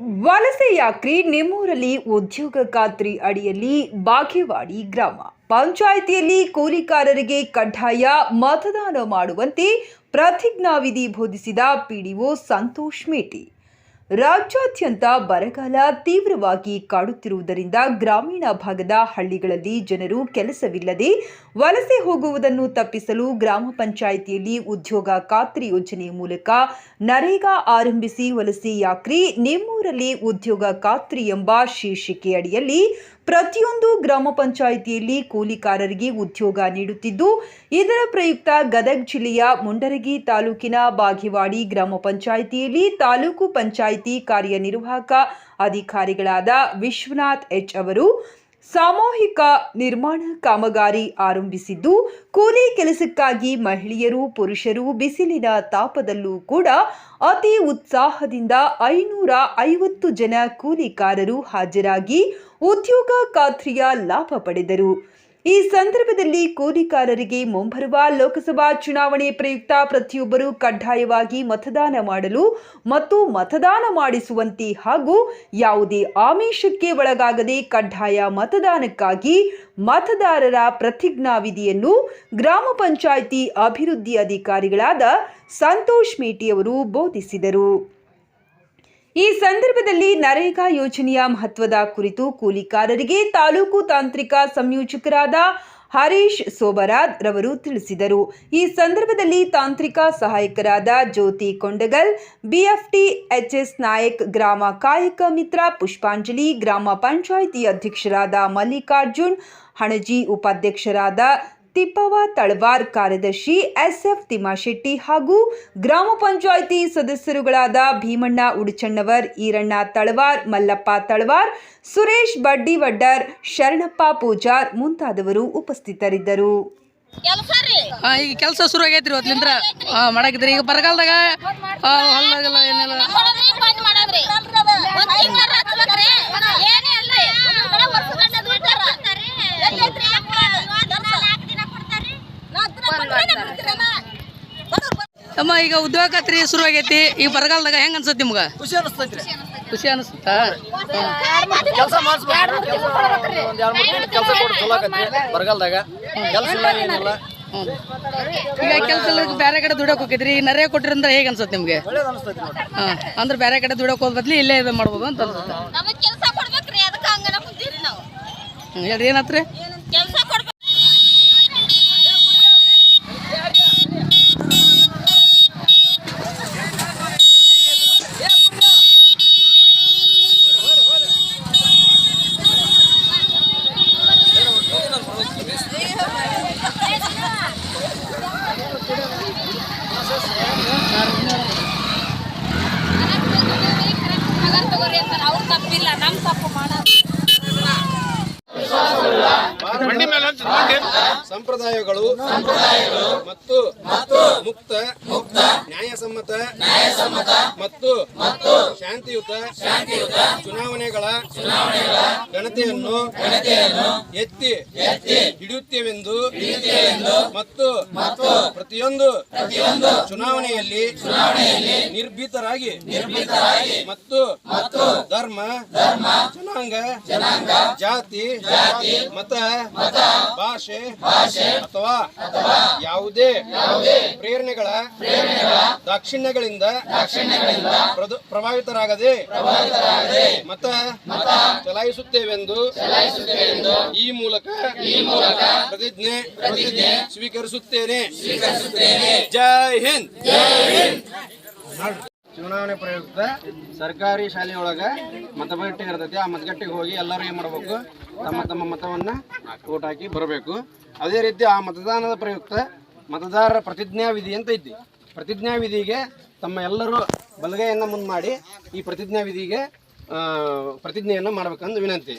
ವಲಸೆ ಯಾಕ್ರಿ ನಿಮ್ಮೂರಲ್ಲಿ ಉದ್ಯೋಗ ಖಾತ್ರಿ ಅಡಿಯಲ್ಲಿ ಬಾಗೇವಾಡಿ ಗ್ರಾಮ. ಪಂಚಾಯಿತಿಯಲ್ಲಿ ಕೂಲಿಕಾರರಿಗೆ ಕಡ್ಡಾಯ ಮತದಾನ ಮಾಡುವಂತೆ ಪ್ರತಿಜ್ಞಾವಿಧಿ ಬೋಧಿಸಿದ ಪಿಡಿಒ ಸಂತೋಷ್ ಮೇಟಿ. ರಾಜ್ಯಾದ್ಯಂತ ಬರಗಾಲ ತೀವ್ರವಾಗಿ ಕಾಡುತ್ತಿರುವುದರಿಂದ ಗ್ರಾಮೀಣ ಭಾಗದ ಹಳ್ಳಿಗಳಲ್ಲಿ ಜನರು ಕೆಲಸವಿಲ್ಲದೆ ವಲಸೆ ಹೋಗುವುದನ್ನು ತಪ್ಪಿಸಲು ಗ್ರಾಮ ಪಂಚಾಯಿತಿಯಲ್ಲಿ ಉದ್ಯೋಗ ಖಾತ್ರಿ ಯೋಜನೆ ಮೂಲಕ ನರೇಗಾ ಆರಂಭಿಸಿ ವಲಸೆ ಯಾಕ್ರಿ ನಿಮ್ಮೂರಲ್ಲಿ ಉದ್ಯೋಗ ಖಾತ್ರಿ ಎಂಬ ಶೀರ್ಷಿಕೆ ಅಡಿಯಲ್ಲಿ ಪ್ರತಿಯೊಂದು ಗ್ರಾಮ ಪಂಚಾಯಿತಿಯಲ್ಲಿ ಕೂಲಿಕಾರರಿಗೆ ಉದ್ಯೋಗ ನೀಡುತ್ತಿದ್ದು, ಇದರ ಪ್ರಯುಕ್ತ ಗದಗ ಜಿಲ್ಲೆಯ ಮುಂಡರಗಿ ತಾಲೂಕಿನ ಬಾಗೇವಾಡಿ ಗ್ರಾಮ ಪಂಚಾಯಿತಿಯಲ್ಲಿ ತಾಲೂಕು ಪಂಚಾಯಿತಿ ಕಾರ್ಯನಿರ್ವಾಹಕ ಅಧಿಕಾರಿಗಳಾದ ವಿಶ್ವನಾಥ್ ಎಚ್ ಅವರು ಸಾಮೂಹಿಕ ನಿರ್ಮಾಣ ಕಾಮಗಾರಿ ಆರಂಭಿಸಿದ್ದು, ಕೂಲಿ ಕೆಲಸಕ್ಕಾಗಿ ಮಹಿಳೆಯರು, ಪುರುಷರು ಬಿಸಿಲಿನ ತಾಪದಲ್ಲೂ ಕೂಡ ಅತಿ ಉತ್ಸಾಹದಿಂದ ಐನೂರ ಐವತ್ತು ಜನ ಕೂಲಿಕಾರರು ಹಾಜರಾಗಿ ಉದ್ಯೋಗ ಖಾತ್ರಿಯ ಲಾಭ ಪಡೆದರು. ಈ ಸಂದರ್ಭದಲ್ಲಿ ಕೂಲಿಕಾರರಿಗೆ ಮುಂಬರುವ ಲೋಕಸಭಾ ಚುನಾವಣೆ ಪ್ರಯುಕ್ತ ಪ್ರತಿಯೊಬ್ಬರು ಕಡ್ಡಾಯವಾಗಿ ಮತದಾನ ಮಾಡಲು ಮತ್ತು ಮತದಾನ ಮಾಡಿಸುವಂತೆ ಹಾಗೂ ಯಾವುದೇ ಆಮಿಷಕ್ಕೆ ಒಳಗಾಗದೆ ಕಡ್ಡಾಯ ಮತದಾನಕ್ಕಾಗಿ ಮತದಾರರ ಪ್ರತಿಜ್ಞಾವಿಧಿಯನ್ನು ಗ್ರಾಮ ಪಂಚಾಯಿತಿ ಅಭಿವೃದ್ಧಿ ಅಧಿಕಾರಿಗಳಾದ ಸಂತೋಷ್ ಮೇಟಿಯವರು ಬೋಧಿಸಿದರು. ಈ ಸಂದರ್ಭದಲ್ಲಿ ನರೇಗಾ ಯೋಜನೆಯ ಮಹತ್ವದ ಕುರಿತು ಕೂಲಿಕಾರರಿಗೆ ತಾಲೂಕು ತಾಂತ್ರಿಕ ಸಂಯೋಜಕರಾದ ಹರೀಶ್ ಸೋಬರಾದ್ ರವರು ತಿಳಿಸಿದರು. ಈ ಸಂದರ್ಭದಲ್ಲಿ ತಾಂತ್ರಿಕ ಸಹಾಯಕರಾದ ಜ್ಯೋತಿ ಕೊಂಡಗಲ್, ಬಿಎಫ್ಟಿ ಎಚ್ಎಸ್ ನಾಯಕ್, ಗ್ರಾಮ ಕಾಯಕ ಮಿತ್ರ ಪುಷ್ಪಾಂಜಲಿ, ಗ್ರಾಮ ಪಂಚಾಯಿತಿ ಅಧ್ಯಕ್ಷರಾದ ಮಲ್ಲಿಕಾರ್ಜುನ್, ಹಣಜಿ ಉಪಾಧ್ಯಕ್ಷರಾದ ತಿಪ್ಪವ ತಳವಾರ್ ಕಾರ್ಯದರ್ಶಿ ಎಸ್ಎಫ್ ತಿಮ್ಮಾಶೆಟ್ಟಿ ಹಾಗೂ ಗ್ರಾಮ ಪಂಚಾಯಿತಿ ಸದಸ್ಯರುಗಳಾದ ಭೀಮಣ್ಣ ಉಡುಚಣ್ಣವರ್ ಈರಣ್ಣ ತಳವಾರ್ ಮಲ್ಲಪ್ಪ ತಳವಾರ್ ಸುರೇಶ್ ಬಡ್ಡಿವಡ್ಡರ್ ಶರಣಪ್ಪ ಪೂಜಾರ್ ಮುಂತಾದವರು ಉಪಸ್ಥಿತರಿದ್ದರು. ಈಗ ಕೆಲಸ ಶುರು ಆಗೈತ್ರಿ ಇವತ್ತಿಂದ್ರ ಮಾಡಾಕಿದ್ರಿ ಈಗ ಬರಗಾಲದಾಗ ಏನೆಲ್ಲ? ಈಗ ಉದ್ಯೋಗ ಖಾತ್ರಿ ಶುರು ಆಗೈತಿ. ಈಗ ಬರಗಾಲದಾಗ ಹೆಂಗ್ ಅನ್ಸತ್ ನಿಮ್ಗ? ಖುಷಿ ಅನಿಸ್ತೈತ್ರಿ. ಖುಷಿ ಅನಿಸುತ್ತಾ ಕೆಲಸ ಮಾಡಿಸ್ಬೇಕು. ಒಂದ್ ಎರಡ್ ಮೂರ್ ಕೆಲಸ ಕೊಟ್ಟು ಚಲೋ ಆಕತ್ರಿ ಬರಗಾಲದಾಗ. ಕೆಲಸ ಇಲ್ಲ ಏನಿಲ್ಲ. ಹ್ಞೂ ಈಗ ಕೆಲಸ ಬೇರೆ ಕಡೆ ದುಡಕ್ ಹೋಗಿದ್ರಿ. ಈಗ ನರೇ ಕೊಟ್ಟಿರಂದ್ರೆ ಹೇಗೆ ಅನ್ಸುತ್ತೆ ನಿಮ್ಗೆ? ಒಳ್ಳೇದು ಅನಿಸ್ತೈತಿ ನೋಡ್ರಿ. ಹಾಂ ಅಂದ್ರೆ ಬೇರೆ ಕಡೆ ದುಡಕ್ ಹೋದ್ ಬದ್ಲಿ ಇಲ್ಲೇ ಇದು ಮಾಡ್ಬೋದು ಅಂತ ಅನ್ಸುತ್ತೆ. ನಮಗ್ ಕೆಲ್ಸ ಕೊಡ್ಬೇಕ್ರಿ ಅದಕ್ಕ ಹಂಗನ ಕುಂತೀರಿ ನಾವು. ಹ್ಮ್, ಹೇಳ್ರಿ ಏನತ್ರಿ? ಕೆಲ್ಸ ಸಂಪ್ರದಾಯಗಳು ಮತ್ತು ಮುಕ್ತ ಮುಕ್ತ ನ್ಯಾಯಸಮ್ಮತ ನ್ಯಾಯಸಮ್ಮತ ಮತ್ತು ಮತ್ತು ಶಾಂತಿಯುತ ಶಾಂತಿಯುತ ಚುನಾವಣೆಗಳ ಚುನಾವಣೆಗಳ ಘನತೆಯನ್ನು ಎತ್ತಿ ಎತ್ತಿ ಹಿಡಿಯುತ್ತೇವೆಂದು ಮತ್ತು ಮತ್ತು ಪ್ರತಿಯೊಂದು ಪ್ರತಿಯೊಂದು ಚುನಾವಣೆಯಲ್ಲಿ ಚುನಾವಣೆಯಲ್ಲಿ ನಿರ್ಭೀತರಾಗಿ ನಿರ್ಭೀತರಾಗಿ ಮತ್ತು ಮತ್ತು ಧರ್ಮ, ಜನಾಂಗ ಜನಾಂಗ ಜಾತಿ, ಮತ ಮತ ಭಾಷೆ ಭಾಷೆ ಅಥವಾ ಯಾವುದೇ ಪ್ರೇರಣೆಗಳ ದಾಕ್ಷಿಣ್ಯಗಳಿಂದ ಪ್ರದು- ಪ್ರಭಾವಿತರಾಗದೆ ಮತ ಚಲಾಯಿಸುತ್ತೇವೆಂದು ಈ ಮೂಲಕ ಪ್ರತಿಜ್ಞೆ ಸ್ವೀಕರಿಸುತ್ತೇನೆ. ಜೈ ಹಿಂದ್. ಚುನಾವಣೆ ಪ್ರಯುಕ್ತ ಸರ್ಕಾರಿ ಶಾಲೆಯೊಳಗ ಮತಗಟ್ಟೆ ಇರ್ತೈತಿ. ಆ ಮತಗಟ್ಟೆಗೆ ಹೋಗಿ ಎಲ್ಲರೂ ಏನು ಮಾಡಬೇಕು? ತಮ್ಮ ತಮ್ಮ ಮತವನ್ನ ಓಟ್ ಹಾಕಿ ಬರಬೇಕು. ಅದೇ ರೀತಿ ಆ ಮತದಾನದ ಪ್ರಯುಕ್ತ ಮತದಾರರ ಪ್ರತಿಜ್ಞಾ ವಿಧಿ ಅಂತ ಐತಿ ಪ್ರತಿಜ್ಞಾ ವಿಧಿಗೆ ತಮ್ಮ ಎಲ್ಲರೂ ಬಲಗೈಯನ್ನು ಮುಂದೆ ಮಾಡಿ ಈ ಪ್ರತಿಜ್ಞಾ ವಿಧಿಗೆ ಆ, ಪ್ರತಿಜ್ಞೆಯನ್ನು ಮಾಡ್ಬೇಕಂದು ವಿನಂತಿ.